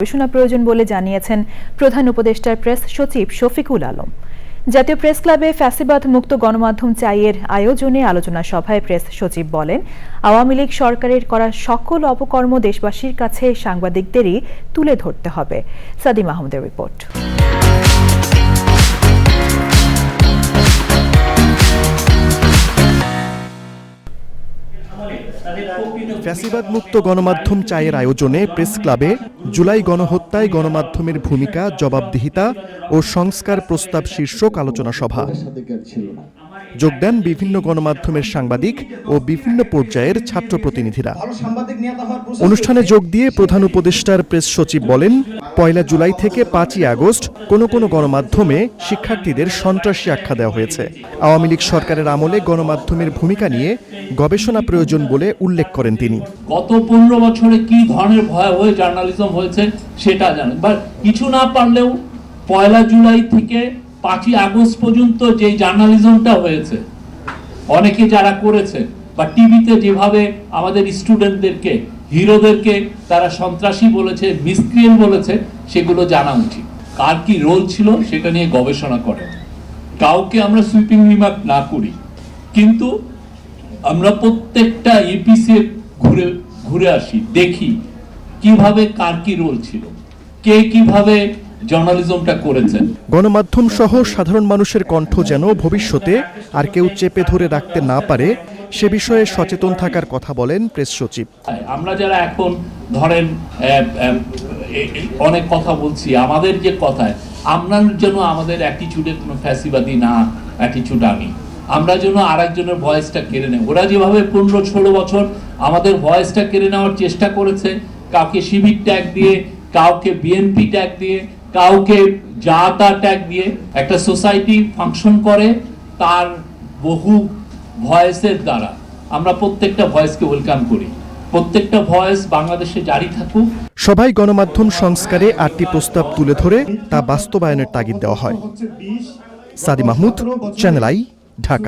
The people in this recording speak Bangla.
গবেষণা প্রয়োজন বলে জানিয়েছেন প্রধান উপদেষ্টার প্রেস সচিব শফিকুল আলম। জাতীয় প্রেস ক্লাবে ফ্যাসিবাদ মুক্ত গণমাধ্যম চাইয়ের আয়োজনে আলোচনা সভায় প্রেস সচিব বলেন, আওয়ামী লীগ সরকারের করা সকল অপকর্ম দেশবাসীর কাছে সাংবাদিকদেরই তুলে ধরতে হবে। সাদি আহমদের রিপোর্ট। ফ্যাসিবাদ মুক্ত গণমাধ্যম চায়ের আয়োজনে প্রেস ক্লাবে জুলাই গণহত্যায় গণমাধ্যমের ভূমিকা, জবাবদিহিতা ও সংস্কার প্রস্তাব শীর্ষক আলোচনা সভা। যোগ দেন বিভিন্ন গণমাধ্যমের সাংবাদিক ও বিভিন্ন পর্যায়ের ছাত্র প্রতিনিধিরা অনুষ্ঠানে যোগ দিয়ে প্রধান উপদেষ্টার প্রেস সচিব বলেন, পয়লা জুলাই থেকে পাঁচই আগস্ট কোনো কোনো গণমাধ্যমে শিক্ষার্থীদের সন্ত্রাসী আখ্যা দেওয়া হয়েছে। আওয়ামী লীগ সরকারের আমলে গণমাধ্যমের ভূমিকা নিয়ে গবেষণা প্রয়োজন বলে উল্লেখ করেন তিনি। গত পনেরো বছরে কি ধরনের ভয়াবহ জার্নালিজম হয়েছে সেটা জানেন। বা কিছু না পারলেও পয়লা জুলাই থেকে পাঁচই আগস্ট পর্যন্ত যে জার্নালিজমটা হয়েছে, অনেকে যারা করেছে বা টিভিতে যেভাবে আমাদের স্টুডেন্টদেরকে, হিরোদেরকে তারা সন্ত্রাসী বলেছে, মিসক্রিয়েন্ট বলেছে, সেগুলো জানা উচিত। কার কি রোল ছিল সেটা নিয়ে গবেষণা করে। কাউকে আমরা সুইপিং রিমার্ক না করি। কিন্তু আমরা প্রত্যেকটা ইপিসি ঘুরে ঘুরে আসি, দেখি কীভাবে কার কি রোল ছিল, কে কীভাবে জার্নালিজমটা করেছেন। গণমাধ্যম সহ সাধারণ মানুষের কণ্ঠ যেন ভবিষ্যতে আর কেউ চেপে ধরে রাখতে না পারে সে বিষয়ে সচেতন থাকার কথা বলেন প্রেস সচিব। আমরা যারা এখন ধরেন অনেক কথা বলছি আমাদের যে কথায় আমরা যেন আমাদের অ্যাটিচিউডে কোনো ফ্যাসিবাদী না অ্যাটিচিউড আনি। আমরা যেন আরেকজনের ভয়েসটা কেড়ে নেই। ওরা যেভাবে পনেরো ষোলো বছর আমাদের ভয়েসটা কেড়ে নেওয়ার চেষ্টা করেছে কাউকে শিবির ট্যাগ দিয়ে কাউকে বিএনপি ট্যাগ দিয়ে কাউকে যা তা ট্যাগ দিয়ে একটা সোসাইটি ফাংশন করে তার বহু ভয়েসের দ্বারা। আমরা প্রত্যেকটা ভয়েসকে ওয়েলকাম করি। প্রত্যেকটা ভয়েস বাংলাদেশে জারি থাকুক। সবাই গণমাধ্যম সংস্কারে আটটি প্রস্তাব তুলে ধরে তা বাস্তবায়নের তাগিদ দেওয়া হয়। Sadi Mahmud channel I Dhaka.